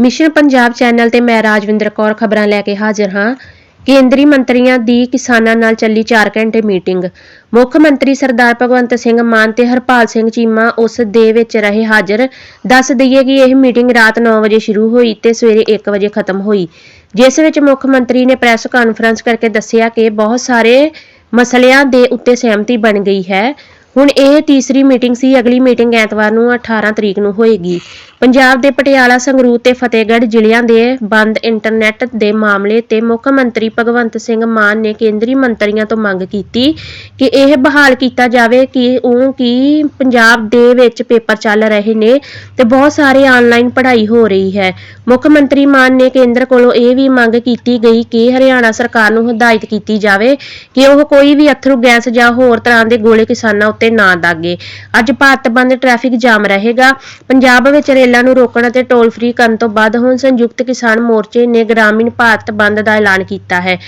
Mission Punjab channel ਤੇ ਮੈਂ ਰਾਜਵਿੰਦਰ ਕੌਰ ਖਬਰਾਂ ਲੈ ਕੇ ਹਾਜ਼ਰ ਹਾਂ। ਕੇਂਦਰੀ ਮੰਤਰੀਆਂ ਦੀ ਕਿਸਾਨਾਂ ਨਾਲ ਚੱਲੀ 4 ਘੰਟੇ ਮੀਟਿੰਗ। ਮੁੱਖ ਮੰਤਰੀ ਸਰਦਾਰ ਭਗਵੰਤ ਸਿੰਘ ਮਾਨ ਤੇ ਹਰਪਾਲ ਸਿੰਘ ਚੀਮਾ ਉਸ ਦੇ ਵਿੱਚ ਰਹੇ ਹਾਜ਼ਰ। ਦੱਸ ਦਈਏ ਕਿ ਇਹ ਮੀਟਿੰਗ ਰਾਤ 9 ਵਜੇ ਸ਼ੁਰੂ ਹੋਈ ਤੇ ਸਵੇਰੇ 1 ਵਜੇ ਖਤਮ ਹੋਈ। ਜਿਸ ਵਿੱਚ ਮੁੱਖ ਮੰਤਰੀ ਨੇ ਪ੍ਰੈਸ ਕਾਨਫਰੰਸ ਕਰਕੇ ਦੱਸਿਆ ਕਿ ਬਹੁਤ ਸਾਰੇ ਮਸਲਿਆਂ ਦੇ ਉੱਤੇ ਸਹਿਮਤੀ ਬਣ ਗਈ ਹੈ। ਹੁਣ ਇਹ ਤੀਸਰੀ ਮੀਟਿੰਗ ਸੀ। ਅਗਲੀ ਮੀਟਿੰਗ ਐਤਵਾਰ ਨੂੰ 18 ਤਰੀਕ ਨੂੰ ਹੋਏਗੀ। ਪੰਜਾਬ ਦੇ ਪਟਿਆਲਾ, ਸੰਗਰੂਰ ਤੇ ਫਤਿਹਗੜ੍ਹ ਜ਼ਿਲ੍ਹਿਆਂ ਦੇ ਬੰਦ ਇੰਟਰਨੈਟ ਦੇ ਮਾਮਲੇ ਤੇ ਮੁੱਖ ਮੰਤਰੀ ਭਗਵੰਤ ਸਿੰਘ ਮਾਨ ਨੇ ਕੇਂਦਰੀ ਮੰਤਰੀਆਂ ਤੋਂ ਮੰਗ ਕੀਤੀ ਕਿ ਇਹ ਬਹਾਲ ਕੀਤਾ ਜਾਵੇ ਕਿ ਉਹ ਕਿ ਪੰਜਾਬ ਦੇ ਵਿੱਚ ਪੇਪਰ ਚੱਲ ਰਹੇ ਨੇ ਤੇ ਬਹੁਤ ਸਾਰੇ ਆਨਲਾਈਨ ਪੜ੍ਹਾਈ ਹੋ ਰਹੀ ਹੈ। ਮੁੱਖ ਮੰਤਰੀ ਮਾਨ ਨੇ ਕੇਂਦਰ ਕੋਲੋਂ ਇਹ ਵੀ ਮੰਗ ਕੀਤੀ ਗਈ ਕਿ ਹਰਿਆਣਾ ਸਰਕਾਰ ਨੂੰ ਹਦਾਇਤ ਕੀਤੀ ਜਾਵੇ ਕਿ ਉਹ ਕੋਈ ਵੀ ਅਥਰੂ ਗੈਸ ਜਾਂ ਹੋਰ ਤਰ੍ਹਾਂ ਦੇ ਗੋਲੇ ਕਿਸਾਨਾਂ ਉੱਤੇ ਨਾ ਦਾਗੇ। ਅੱਜ ਭਾਰਤ ਬੰਦ ਟ੍ਰੈਫਿਕ ਜਾਮ ਰਹੇਗਾ। ਪੰਜਾਬ ਵਿੱਚ ਰੇਲਾਂ ਨੂੰ ਰੋਕਣ ਅਤੇ ਟੋਲ ਫ੍ਰੀ ਕਰਨ ਤੋਂ ਬਾਅਦ ਹੁਣ ਸੰਯੁਕਤ ਕਿਸਾਨ ਮੋਰਚੇ ਨੇ ਗ੍ਰਾਮੀਣ ਭਾਰਤ ਬੰਦ ਦਾ ਐਲਾਨ ਕੀਤਾ ਹੈ।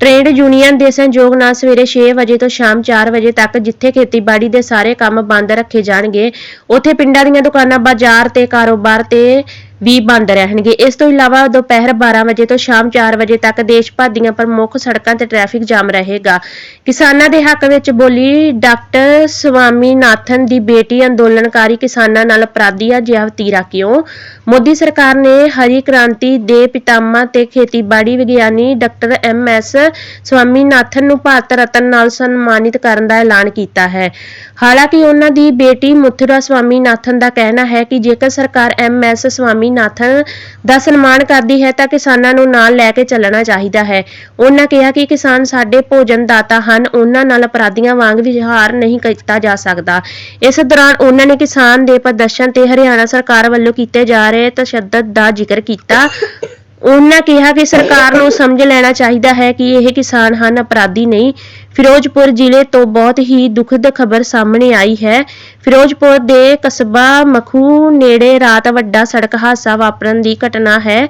ਟ੍ਰੇਡ ਯੂਨੀਅਨ ਦੇ ਸਹਿਯੋਗ ਨਾਲ ਸਵੇਰੇ 6 ਵਜੇ ਤੋਂ ਸ਼ਾਮ 4 ਵਜੇ ਤੱਕ ਜਿੱਥੇ ਖੇਤੀਬਾੜੀ ਦੇ ਸਾਰੇ ਕੰਮ ਬੰਦ ਰੱਖੇ ਜਾਣਗੇ, ਉੱਥੇ ਪਿੰਡਾਂ ਦੀਆਂ ਦੁਕਾਨਾਂ ਬਾਜ਼ਾਰ ਤੇ ਕਾਰੋਬਾਰ ਤੇ ਵੀ ਬੰਦ ਰਹਿਣਗੇ। ਇਸ ਤੋਂ ਇਲਾਵਾ ਦੁਪਹਿਰ 12 ਵਜੇ ਤੋਂ ਸ਼ਾਮ 4 ਵਜੇ ਤੱਕ ਦੇਸ਼ ਭਰ ਦੀਆਂ ਪ੍ਰਮੁੱਖ ਸੜਕਾਂ ਤੇ ਟ੍ਰੈਫਿਕ ਜਾਮ ਰਹੇਗਾ। ਕਿਸਾਨਾਂ ਦੇ ਹੱਕ ਵਿੱਚ ਬੋਲੀ ਡਾਕਟਰ ਸਵਾਮੀਨਾਥਨ ਦੀ ਬੇਟੀ ਅੰਦੋਲਨਕਾਰੀ ਕਿਸਾਨਾਂ ਨਾਲ ਅਪਰਾਧੀ ਆ ਜਿਹਾ ਵਤੀਰਾ ਕਿਉਂ? ਮੋਦੀ ਸਰਕਾਰ ਨੇ ਹਰੀ ਕ੍ਰਾਂਤੀ ਦੇ ਪਿਤਾਮਾ ਤੇ ਖੇਤੀਬਾੜੀ ਵਿਗਿਆਨੀ ਡਾਕਟਰ ਐਮ ਐਸ ਸਵਾਮੀਨਾਥਨ ਨੂੰ ਭਾਰਤ ਰਤਨ ਨਾਲ ਸਨਮਾਨਿਤ ਕਰਨ ਦਾ ਐਲਾਨ ਕੀਤਾ ਹੈ। ਹਾਲਾਂਕਿ ਉਹਨਾਂ ਦੀ ਬੇਟੀ ਮੁਥੁਰਾ ਸਵਾਮੀਨਾਥਨ ਦਾ ਕਹਿਣਾ ਹੈ ਕਿ ਜੇਕਰ ਸਰਕਾਰ ਐਮ ਐਸ ਸਵਾਮੀ ਸਵਾਮੀਨਾਥਨ ਦਾ ਸਨਮਾਨ ਕਰਦੀ ਹੈ ਤਾਂ ਕਿਸਾਨਾਂ ਨੂੰ ਨਾਲ ਲੈ ਕੇ ਚੱਲਣਾ ਚਾਹੀਦਾ ਹੈ। ਉਹਨਾਂ ਕਿਹਾ ਕਿ ਕਿਸਾਨ ਸਾਡੇ ਭੋਜਨ ਦਾਤਾ ਹਨ, ਉਹਨਾਂ ਨਾਲ ਅਪਰਾਧੀਆਂ ਵਾਂਗ ਵਿਹਾਰ ਨਹੀਂ ਕੀਤਾ ਜਾ ਸਕਦਾ। ਇਸ ਦੌਰਾਨ ਉਹਨਾਂ ਨੇ ਕਿਸਾਨ ਦੇ ਪ੍ਰਦਰਸ਼ਨ ਤੇ ਹਰਿਆਣਾ ਸਰਕਾਰ ਵੱਲੋਂ ਕੀਤੇ ਜਾ ਰਹੇ ਤਸ਼ੱਦਦ ਦਾ ਜ਼ਿਕਰ ਕੀਤਾ। ਉਹਨਾਂ ਕਿਹਾ ਕਿ ਸਰਕਾਰ ਨੂੰ ਸਮਝ ਲੈਣਾ ਚਾਹੀਦਾ ਹੈ ਕਿ ਇਹ ਕਿਸਾਨ ਹਨ, ਅਪਰਾਧੀ ਨਹੀਂ। ਫਿਰੋਜ਼ਪੁਰ ਜ਼ਿਲ੍ਹੇ ਤੋਂ ਬਹੁਤ ਹੀ ਦੁਖਦ ਖਬਰ ਸਾਹਮਣੇ ਆਈ ਹੈ। ਫਿਰੋਜ਼ਪੁਰ ਦੇ ਕਸਬਾ ਮਖੂ ਨੇੜੇ ਰਾਤ ਵੱਡਾ ਸੜਕ ਹਾਦਸਾ ਵਾਪਰਨ ਦੀ ਘਟਨਾ ਹੈ।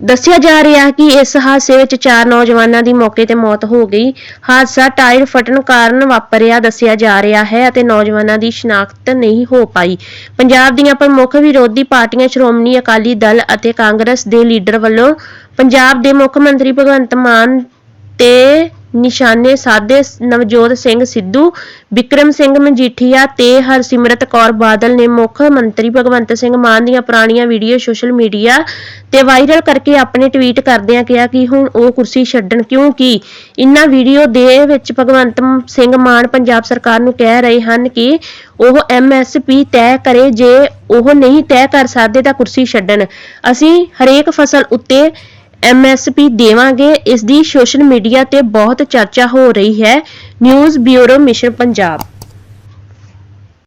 ਦੱਸਿਆ ਜਾ ਰਿਹਾ ਕਿ ਇਸ ਹਾਦਸੇ ਵਿੱਚ ਚਾਰ ਨੌਜਵਾਨਾਂ ਦੀ ਮੌਕੇ ਤੇ ਮੌਤ ਹੋ ਗਈ। ਹਾਦਸਾ ਟਾਇਰ ਫਟਣ ਕਾਰਨ ਵਾਪਰਿਆ, ਦੱਸਿਆ ਜਾ ਰਿਹਾ ਹੈ ਅਤੇ ਨੌਜਵਾਨਾਂ ਦੀ ਸ਼ਨਾਖਤ ਨਹੀਂ ਹੋ ਪਾਈ। ਪੰਜਾਬ ਦੀਆਂ ਪ੍ਰਮੁੱਖ ਵਿਰੋਧੀ ਪਾਰਟੀਆਂ ਸ਼੍ਰੋਮਣੀ ਅਕਾਲੀ ਦਲ ਅਤੇ ਕਾਂਗਰਸ ਦੇ ਲੀਡਰ ਵੱਲੋਂ ਪੰਜਾਬ ਦੇ ਮੁੱਖ ਮੰਤਰੀ ਭਗਵੰਤ ਮਾਨ ਤੇ ਨਿਸ਼ਾਨੇ ਸਾਧੇ ਨਵਜੋਤ ਸਿੰਘ ਸਿੱਧੂ ਵਿਕਰਮ ਸਿੰਘ ਮਜੀਠੀਆ ਤੇ ਹਰਸਿਮਰਤ ਕੌਰ ਬਾਦਲ ਨੇ ਮੁੱਖ ਮੰਤਰੀ ਭਗਵੰਤ ਸਿੰਘ ਮਾਨ ਦੀਆਂ ਪੁਰਾਣੀਆਂ ਵੀਡੀਓ ਸੋਸ਼ਲ ਮੀਡੀਆ ਤੇ ਵਾਇਰਲ ਕਰਕੇ ਆਪਣੇ ਟਵੀਟ ਕਰਦਿਆਂ ਕਿਹਾ ਕਿ ਹੁਣ ਉਹ ਕੁਰਸੀ ਛੱਡਣ ਕਿਉਂਕਿ ਇਨ੍ਹਾਂ ਵੀਡੀਓ ਦੇ ਵਿੱਚ ਭਗਵੰਤ ਸਿੰਘ ਮਾਨ ਪੰਜਾਬ ਸਰਕਾਰ ਨੂੰ ਕਹਿ ਰਹੇ ਹਨ ਕਿ ਉਹ ਐਮਐਸਪੀ ਤੈਅ ਕਰੇ ਜੇ ਉਹ ਨਹੀਂ ਤੈਅ ਕਰ ਸਕਦੇ ਤਾਂ ਕੁਰਸੀ ਛੱਡਣ। ਅਸੀਂ ਹਰੇਕ ਫਸਲ ਉੱਤੇ ਐਮਐਸਪੀ ਦੇਵਾਂਗੇ। ਇਸ ਦੀ ਸੋਸ਼ਲ ਮੀਡੀਆ ਤੇ ਬਹੁਤ ਚਰਚਾ ਹੋ ਰਹੀ ਹੈ। News bureau, mission Punjab.